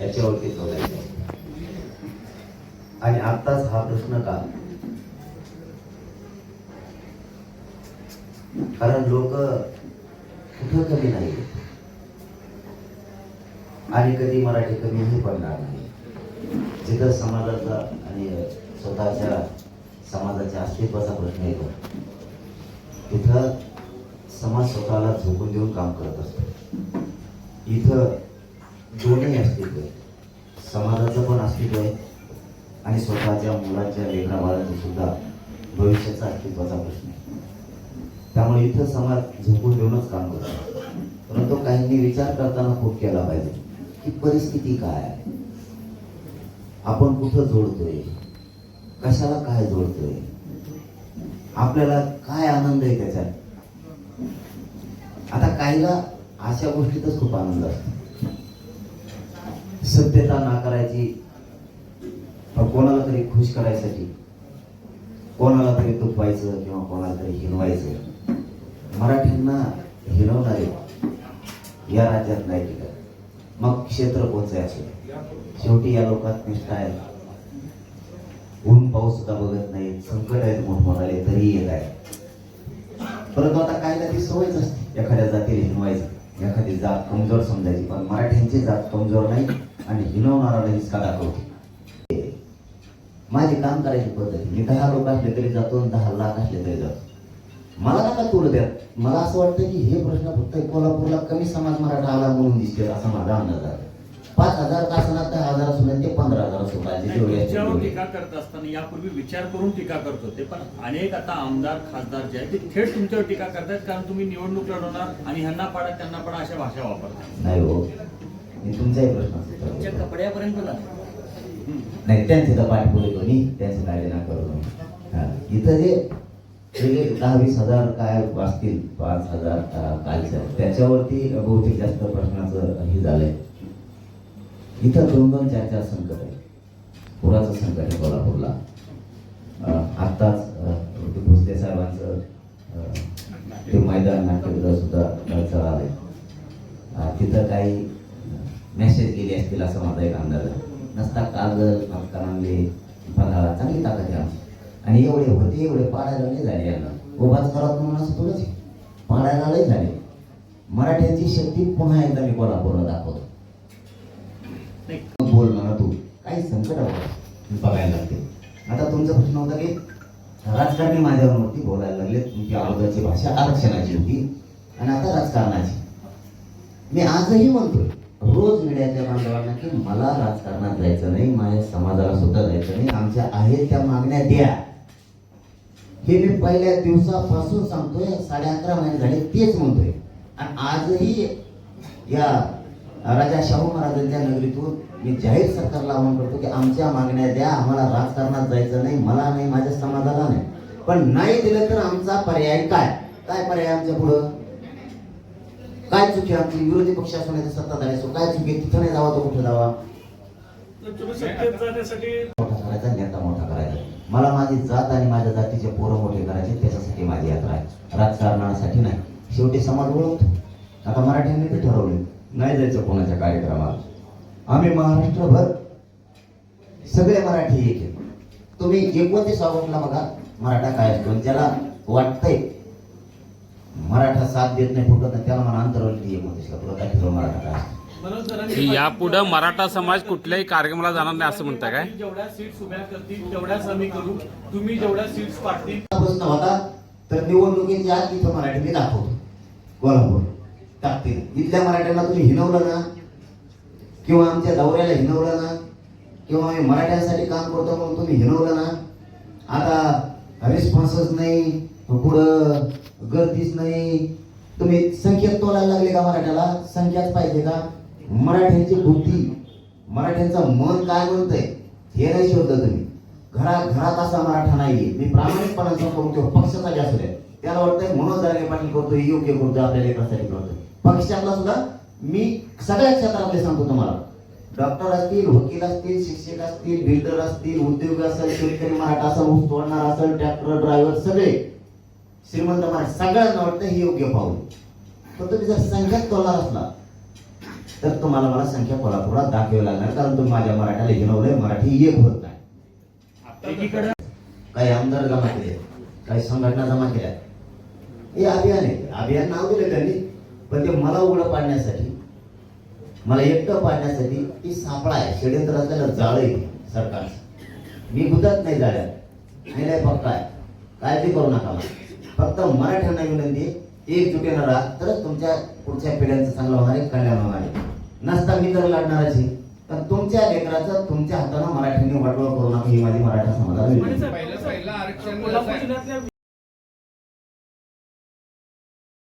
याच्यावरती बोलायचं आणि आत्ताच हा प्रश्न का? कारण लोक कुठं कमी नाही आणि कधी मराठी कमीही पडणार नाही. जिथं समाजाचा आणि स्वतःच्या समाजाच्या अस्तित्वाचा प्रश्न येतो तिथं समाज स्वतःला झोपून देऊन काम करत असतो. इथं दोन्ही अस्तित्व आहे समाजाचं पण अस्तित्व आहे. आणि स्वतःच्या मुलाच्या लेकरा बाळाचं सुद्धा भविष्याचा अस्तित्वाचा प्रश्न आहे. त्यामुळे इथं समाज झोपून देऊनच काम करतो. परंतु काहींनी विचार करताना खूप केला पाहिजे की परिस्थिती काय आहे? आपण कुठं जोडतोय? कशाला काय जोडतोय? आपल्याला काय आनंद आहे त्याच्यात? आता काहीला अशा गोष्टीतच खूप आनंद असतो. सत्यता नाकारायची. कोणाला तरी खुश करायसाठी कोणाला तरी तुपवायचं किंवा कोणाला तरी हिनवायचं. मराठ्यांना हिनवणारे या राज्यात नाही टिकत. मग क्षेत्र कोणचं असेल? शेवटी या लोकात निष्ठा आहे. ऊन पाऊस सुद्धा बघत नाही. संकट आहेत मोठमोठाले तरी येत आहे. परंतु आता काय ना ती सवयच असते. एखाद्या जातीला हिनवायचं. एखादी जात कमजोर समजायची पण मराठ्यांची जात कमजोर नाही आणि हिनवणारा हिसका दाखवते. माझी काम करायची पद्धती मी दहा लोक असले तरी जातो आणि दहा लाख असले तरी जातो. मला नका तोड द्या मला असं वाटतं की हे प्रश्न फक्त कोल्हापूरला कमी समाज मराठा आला म्हणून दिसते असा माझा अंदाज आहे. पाच हजार का असणार दहा हजार असू नये ते पंधरा हजार असू पाहिजे जेवढे असतील त्याच्यावर तेवढे. टीका करत असताना यापूर्वी विचार करून टीका करत होते पण अनेक आता आमदार खासदार जे आहेत ते थेट तुमच्यावर टीका करतात कारण तुम्ही निवडणूक लढवणार आणि ह्यांना पाडा त्यांना पाडा अशा भाषा वापरतात नाही हो मी तुमचाही प्रश्न तुमच्या. कपड्यापर्यंत ना नाही त्यांचे तर पाठपुरे कोणी त्यांचे कायदे ना करू नये. हा. इथं जे दहा वीस हजार काय असतील पाच हजार कालच्या त्याच्यावरती बहुतेक जास्त प्रश्नाचं हे झालंय इथं दोन दोन चार चार संकट आहे पुराचं संकट आहे कोल्हापूरला. आत्ताच अं, ते भोसले साहेबांचं ते मैदान नाट्यगृह सुद्धा अडचण अं, तिथं काही मेसेज गेले असतील असं माझा एक अंदाज आहे. नसता कागद नाटकांले पन्हाळा चांगली ताकद आहे आमची. आणि एवढे होते एवढे पाडायला नाही झाले यांना. उभाच करत म्हणून असं थोडंच पाडायला नाही झाले. मराठ्यांची शक्ती पुन्हा एकदा मी कोल्हापूरला दाखवतो. बोल काही संकटावर बघायला लागते. आता तुमचा प्रश्न होता की राजकारणी माझ्यावरती बोलायला लागले. तुमची अगोदरची भाषा आरक्षणाची होती. आणि आता राजकारणाची. मी आजही म्हणतोय रोज मीडियाच्या बांधवांना की मला राजकारणात जायचं नाही माझ्या समाजाला सुद्धा जायचं नाही. आमच्या आहेत त्या मागण्या द्या. हे मी पहिल्या दिवसापासून सांगतोय. साडे अकरा महिने झाले तेच म्हणतोय. आणि आजही या राजा शाहू महाराजांच्या नगरीतून मी जाहीर सरकारला आवाहन करतो की आमच्या मागण्या द्या आम्हाला राजकारणात जायचं नाही मला नाही माझ्या समाजाला नाही. पण नाही दिलं तर आमचा पर्याय काय? काय पर्याय आमच्या पुढं? काय चुकी आमची? विरोधी पक्ष असो नाही सत्ताधारी असो काय चुकी तिथं नाही जावा तो कुठे जावा? मोठा करायचा नेता मोठा करायचा. मला माझी जात आणि माझ्या जातीचे पोरं मोठे करायचे त्याच्यासाठी माझी यात्रा आहे. राजकारणासाठी नाही. शेवटी समाज ओळखतो. आता मराठ्यांनी ते ठरवले नाही जायचं कोणाच्या कार्यक्रमाला आम्ही महाराष्ट्रभर सगळे मराठी एक तुम्ही एकोणतीस ऑगस्टला बघा मराठा काय असतो ज्याला वाटतंय. मराठा साथ देत नाही फुटत नाही त्याला मला अंतरवली एकोणतीसला. तुला काय मराठा काय असतो यापुढं मराठा समाज कुठल्याही कार्यक्रमाला जाणार नाही असं म्हणताय काय? जेवढ्या सीट्स उभ्या करतील तेवढ्याच आम्ही करू. तुम्ही जेवढ्या सीट्स पाडतील. हा प्रश्न होता तर निवडणुकीच्या मराठी मी दाखवतो. कोल्हापूर. टाकतील. इथल्या मराठ्यांना तुम्ही हिनवलं ना? किंवा आमच्या दौऱ्याला हिनवलं ना? किंवा आम्ही मराठ्यांसाठी काम करतो म्हणून तुम्ही हिनवलं ना? आता रिस्पॉन्सच नाही पुढं गर्दीच नाही. तुम्ही संख्येत तोलायला लागले का मराठ्याला? संख्याच पाहिजे का? मराठ्यांची बुद्धी मराठ्यांचं मन काय म्हणतंय हे नाही शोधलं तुम्ही. घरा घरात असा मराठा नाहीये. मी प्रामाणिकपणा सांगतो तो पक्षाचा जास्त आहे त्याला वाटतंय मनोज दागे पाटील करतो योग्य करतोय आपल्या लेकरासाठी करतोय. पक्षातला सुद्धा मी सगळ्या क्षेत्रातले सांगतो तुम्हाला. डॉक्टर असतील वकील असतील शिक्षक असतील बिल्डर असतील उद्योग असेल शेतकरी मराठा असेल ऊस तोडणार असेल ट्रॅक्टर ड्रायव्हर सगळे श्रीमंत मराठा सगळ्यांना वाटतं हे योग्य पाऊल. पण तुम्ही जर संख्यात तोलणार असला तर तुम्हाला मला संख्या कोल्हापुरात दाखवावी लागणार कारण तुम्ही माझ्या मराठ्याला हिनवलंय मराठी एक होत नाही. एकीकडे काही आमदार जमा केले काही संघटना जमा केल्या. हे अभियान आहे. अभियान नाव दिलं त्यांनी पण ते मला उघडं पाडण्यासाठी मला एकटं पाडण्यासाठी ती सापळा आहे. षडयंत्र असलेलं जाळ आहे सरकारचं. मी गुदत नाही जाळ्यात. नाही नाही पक्का आहे. काळजी करू नका मला. फक्त मराठ्यांना विनंती एक एकजुटीनं राहा. तरच तुमच्या पुढच्या पिढ्यांचं चांगलं होणार आहे कल्याण होणार आहे. नसता मी तर लढणारच आहे. पण तुमच्या लेकराचं तुमच्या हातानं मराठ्यांनी वाटोळ करू नका ही माझी मराठा समाजाला. पहिलं आरक्षण जिल्ह्यातल्या